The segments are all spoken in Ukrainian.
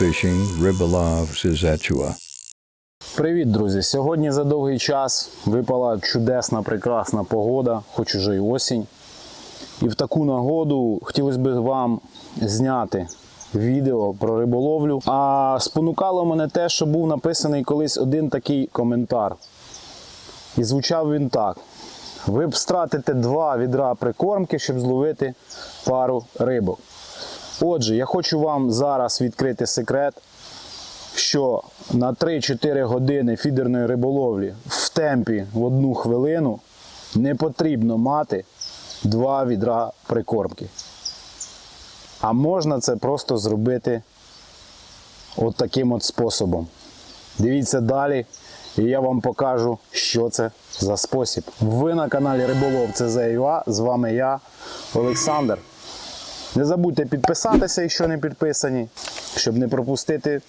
Fishing Ribbolov Sizetua. Привіт, друзі! Сьогодні за довгий час випала чудесна, прекрасна погода, хоч уже й осінь. І в таку нагоду хотілося б вам зняти відео про риболовлю. А спонукало мене те, що був написаний колись один такий коментар. І звучав він так: ви б стратите два відра прикормки, щоб зловити пару рибок. Отже, я хочу вам зараз відкрити секрет що на 3-4 години фідерної риболовлі в темпі в одну хвилину не потрібно мати два відра прикормки. А можна це просто зробити от таким от способом. Дивіться далі, і я вам покажу, що це за спосіб. Ви на каналі Риболов CZ.ua, з вами я, Олександр. Не забудьте підписатися, якщо не підписані, щоб не пропустити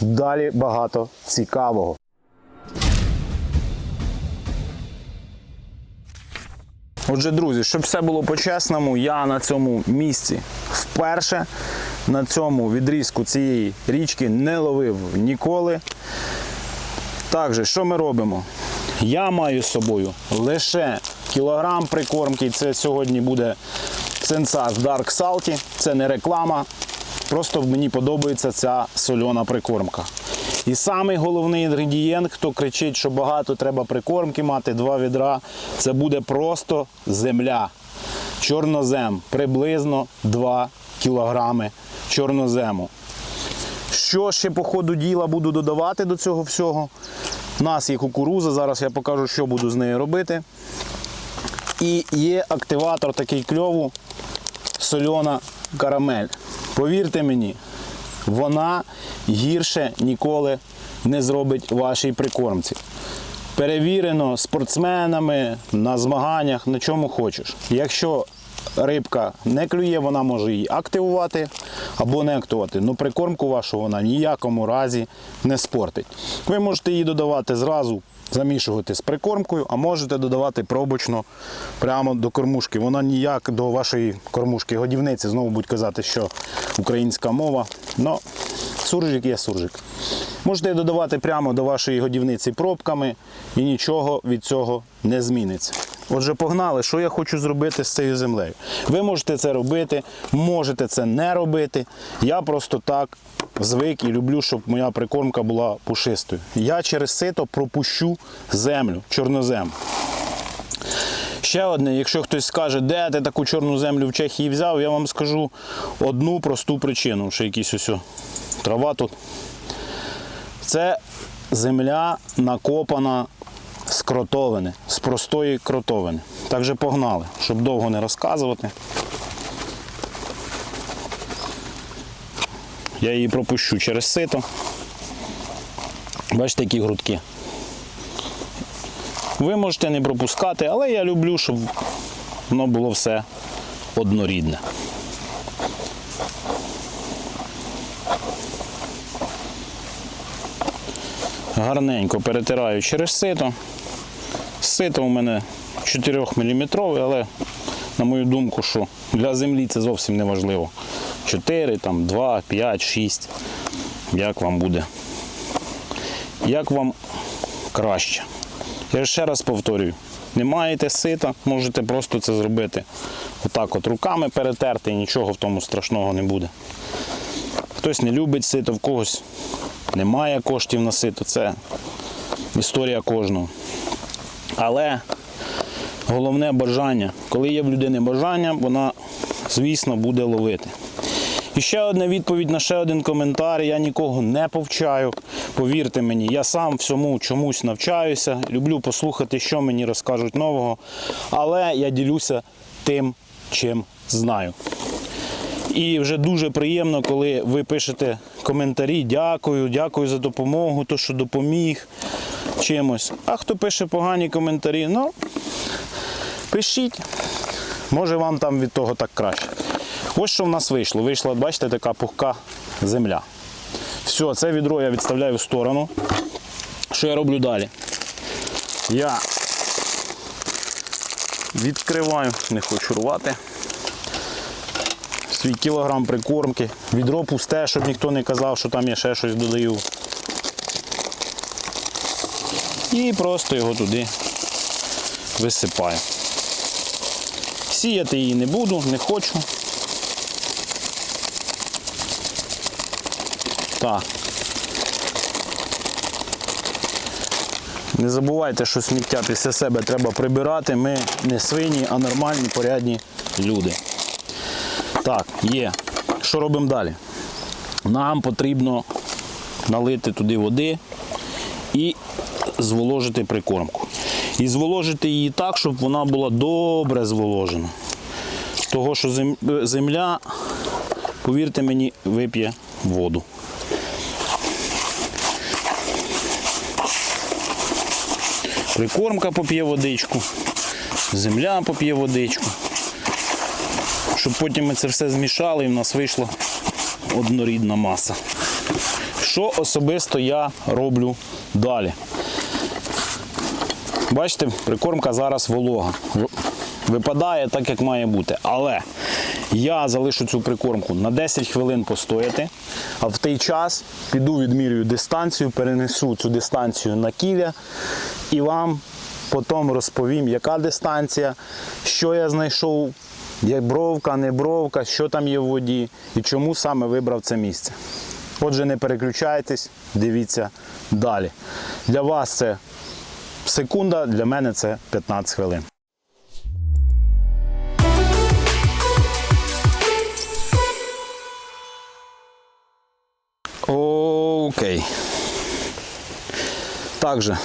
Далі багато цікавого. Отже, друзі, щоб все було по-чесному, я на цьому місці вперше на цьому відрізку цієї річки не ловив ніколи. Також, що ми робимо? Я маю з собою лише кілограм прикормки. Це сьогодні буде сенсаж Dark Salty. Це не реклама. Просто мені подобається ця сольона прикормка. І самий головний інгредієнт, хто кричить, що багато треба прикормки мати, два відра, це буде просто земля. Чорнозем. Приблизно 2 кілограми чорнозему. Що ще по ходу діла буду додавати до цього всього? У нас є кукуруза, зараз я покажу, що буду з нею робити. І є активатор такий кльову, сольона карамель. Повірте мені, вона гірше ніколи не зробить вашій прикормці. Перевірено спортсменами на змаганнях, на чому хочеш. Якщо рибка не клює, вона може її активувати або не активувати. Ну прикормку вашу вона ніякому разі не спортить. Ви можете її додавати зразу, замішувати з прикормкою, а можете додавати пробочно прямо до кормушки. Вона ніяк до вашої кормушки годівниці, знову будуть казати, що українська мова. Но суржик є суржик. Можете додавати прямо до вашої годівниці пробками і нічого від цього не зміниться. Отже, погнали, що я хочу зробити з цією землею. Ви можете це робити, можете це не робити. Я просто так звик і люблю, щоб моя прикормка була пушистою. Я через сито пропущу землю, чорнозем. Ще одне, якщо хтось скаже, де ти таку чорну землю в Чехії взяв, я вам скажу одну просту причину, що якісь ось трава тут. Це земля накопана з кротовини, з простої кротовини. Так же погнали, щоб довго не розказувати. Я її пропущу через сито. Бачите, які грудки. Ви можете не пропускати, але я люблю, щоб воно було все однорідне. Гарненько перетираю через сито. Сито у мене 4 мм, але на мою думку, що для землі це зовсім не важливо. 4, там, 2, 5, 6. Як вам буде? Як вам краще? Я ще раз повторюю, не маєте сита, можете просто це зробити. Отак от руками перетерти і нічого в тому страшного не буде. Хтось не любить сито, в когось немає коштів на сито. Це історія кожного. Але головне бажання. Коли є в людини бажання, вона, звісно, буде ловити. І ще одна відповідь на ще один коментар. Я нікого не повчаю. Повірте мені, я сам всьому чомусь навчаюся. Люблю послухати, що мені розкажуть нового. Але я ділюся тим, чим знаю. І вже дуже приємно, коли ви пишете коментарі. Дякую, дякую за допомогу, то що допоміг чимось. А хто пише погані коментарі, ну пишіть. Може вам там від того так краще. Ось що в нас вийшло. Вийшла, бачите, така пухка земля. Все, це відро я відставляю в сторону. Що я роблю далі? Я відкриваю, не хочу рвати. свій кілограм прикормки. Відро пусте, щоб ніхто не казав, що там я ще щось додаю. І просто його туди висипаю. Сіяти її не буду, не хочу. Так. Не забувайте, що сміття після себе треба прибирати. Ми не свині, а нормальні, порядні люди. Так, є. Що робимо далі? Нам потрібно налити туди води і зволожити прикормку. І зволожити її так, щоб вона була добре зволожена. Того, що земля, повірте мені, вип'є воду. Прикормка поп'є водичку, земля поп'є водичку. Щоб потім ми це все змішали і в нас вийшла однорідна маса. Що особисто я роблю далі? Бачите, прикормка зараз волога. Випадає так, як має бути. Але я залишу цю прикормку на 10 хвилин постояти, а в той час піду відмірюю дистанцію, перенесу цю дистанцію на кіля і вам потім розповім, яка дистанція, що я знайшов, є бровка, не бровка, що там є в воді і чому саме вибрав це місце. Отже, не переключайтесь, дивіться далі. Для вас це секунда, для мене це 15 хвилин. Также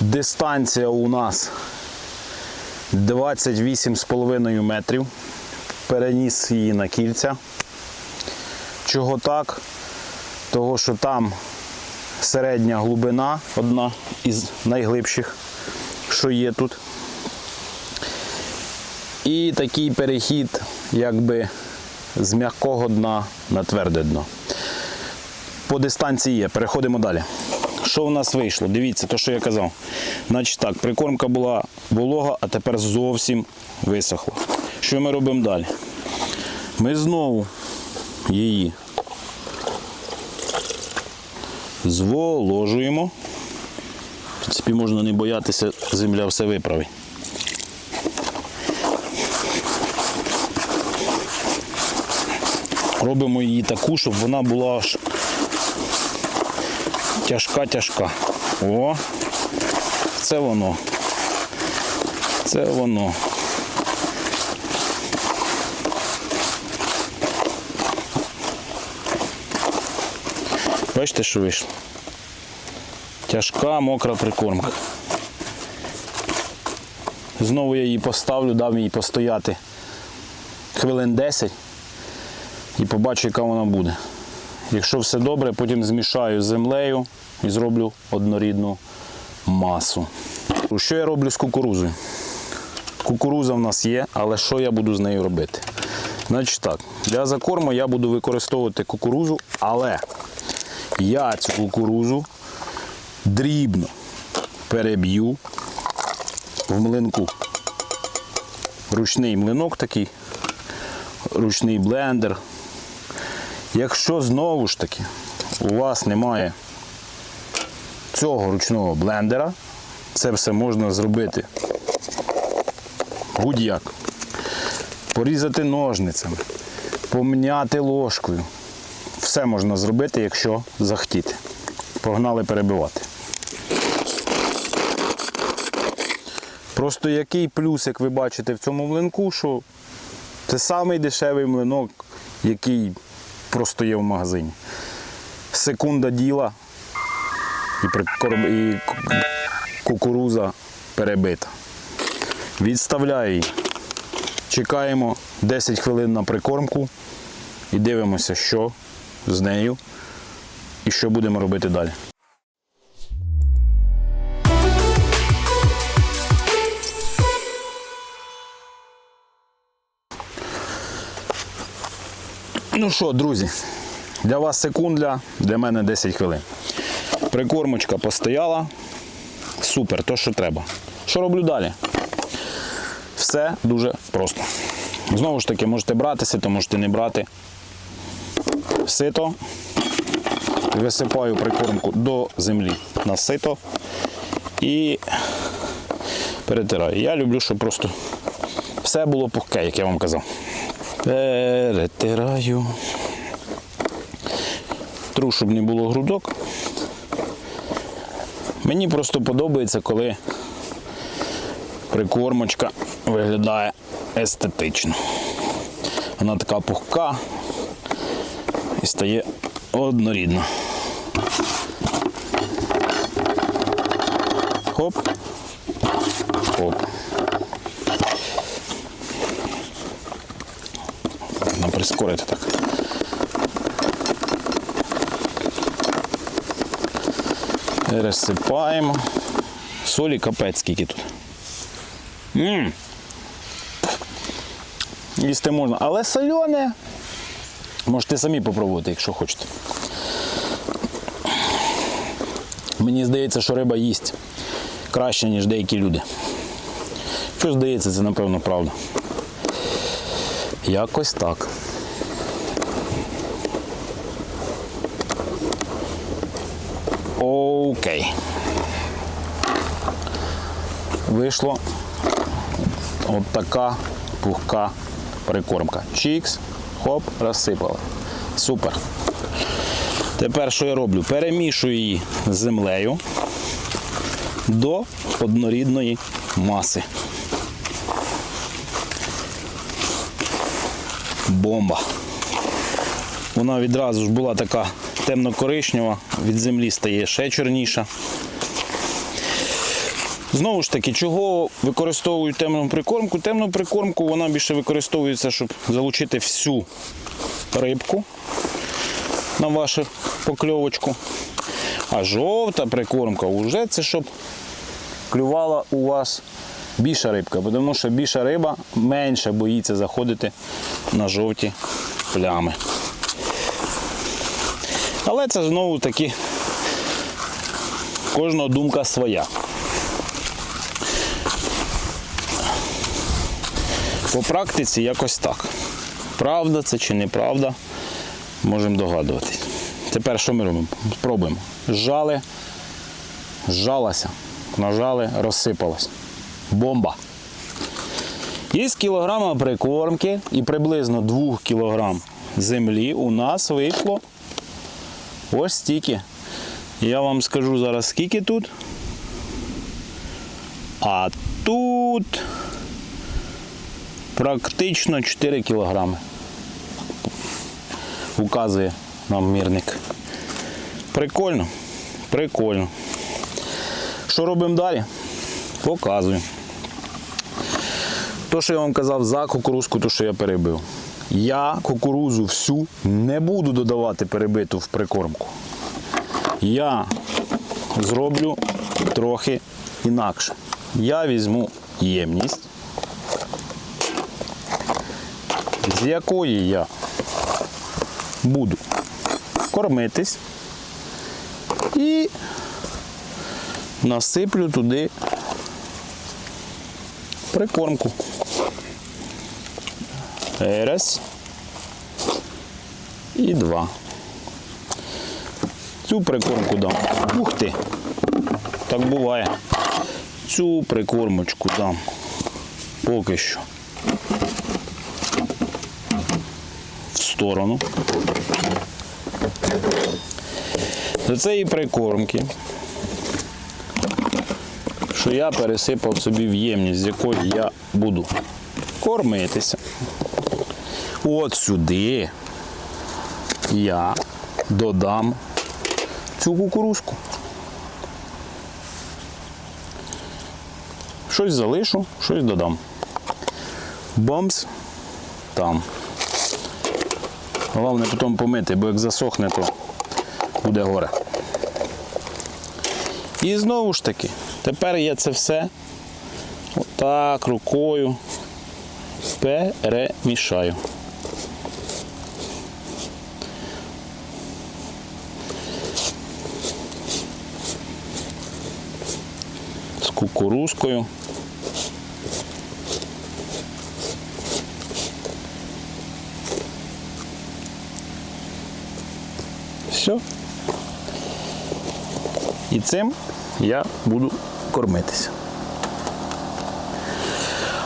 дистанція у нас 28,5 метрів. Переніс її на кільця. Чого так? Того, що там середня глибина, одна із найглибших, що є тут. І такий перехід, якби з м'якого дна на тверде дно. По дистанції є. Переходимо далі. Що в нас вийшло? Дивіться, то, що я казав. Значить так, прикормка була волога, а тепер зовсім висохла. Що ми робимо далі? Ми знову її зволожуємо. В принципі, можна не боятися, земля все виправить. Робимо її таку, щоб вона була тяжка-тяжка. О, це воно. Це воно. Бачите, що вийшло? Тяжка, мокра прикормка. Знову я її поставлю, дам їй постояти хвилин 10 і побачу, яка вона буде. Якщо все добре, потім змішаю з землею і зроблю однорідну масу. Що я роблю з кукурузою? Кукуруза в нас є, але що я буду з нею робити? Значить так, для закорму я буду використовувати кукурузу, але я цю кукурузу дрібно переб'ю в млинку. Ручний млинок такий, ручний блендер. Якщо знову ж таки у вас немає цього ручного блендера, це все можна зробити будь-як. Порізати ножницями, помняти ложкою. Все можна зробити, якщо захотіти. Погнали перебивати. Просто який плюсик ви бачите в цьому млинку, що це самий дешевий млинок, який просто є в магазині. Секунда діла і, прикорм... і кукуруза перебита. Відставляю її. Чекаємо 10 хвилин на прикормку і дивимося, що з нею і що будемо робити далі. Ну що, друзі, для вас секунда, для мене 10 хвилин. Прикормочка постояла. Супер, то що треба. Що роблю далі? Все Все дуже просто. Знову ж таки, можете брати сито, можете не брати. Сито. Висипаю прикормку до землі на сито і перетираю. Я люблю, щоб просто все було пухке, як я вам казав. Перетираю. Тру, щоб не було грудок. Мені просто подобається, коли прикормочка виглядає естетично. Вона така пухка і стає однорідна. Хоп. Хоп. Можна прискорити так. Розсипаємо. Солі капець скільки тут. Ммм. Їсти можна, але солене. Можете самі попробувати, якщо хочете. Мені здається, що риба їсть краще, ніж деякі люди. Що здається, це напевно правда. Якось так. Окей. Вийшло от така пухка прикормка. Чікс, хоп, розсипали. Супер. Тепер що я роблю? Перемішую її з землею до однорідної маси. Бомба. Вона відразу ж була така темно-коричнева, від землі стає ще чорніша. Знову ж таки, чого використовують темну прикормку? Темну прикормку вона більше використовується, щоб залучити всю рибку на вашу покльовочку. А жовта прикормка вже це щоб клювала у вас більша рибка, тому що більша риба менше боїться заходити на жовті плями. Але це знову таки кожного думка своя. По практиці якось так. Правда це чи неправда, можемо догадуватись. Тепер що ми робимо? Спробуємо. Зжали, зжалася, нажали, розсипалась. Бомба. Із кілограма прикормки і приблизно 2 кілограм землі у нас вийшло ось стільки. Я вам скажу зараз, скільки тут. А тут практично 4 кілограми. Указує нам мірник. Прикольно. Прикольно. Що робимо далі? Показую. То, що я вам казав за кукурузку, то, що я перебив. Я кукурузу всю не буду додавати перебиту в прикормку. Я зроблю трохи інакше. Я візьму ємність, з якої я буду кормитись і насиплю туди прикормку. Раз. І два. Цю прикормку дам. Ух ти! Так буває. Цю прикормочку дам. Поки що. В сторону. До цієї прикормки, що я пересипав собі в ємність, з якої я буду кормитися. От сюди я додам цю кукурузку. Щось залишу, щось додам. Бомс там. Головне потім помити, бо як засохне, то буде горе. І знову ж таки, тепер я це все отак рукою перемішаю. кукурузкою. Все. І цим я буду кормитися.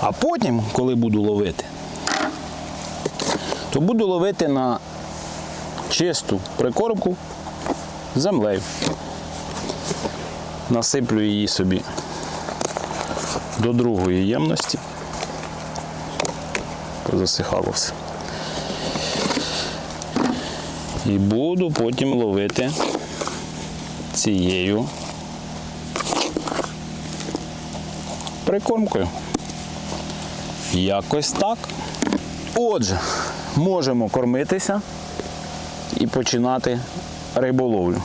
А потім, коли буду ловити, то буду ловити на чисту прикормку землею. Насиплю її собі до другої ємності. Позасихало все. І буду потім ловити цією прикормкою. Якось так. Отже, можемо кормитися і починати риболовлю.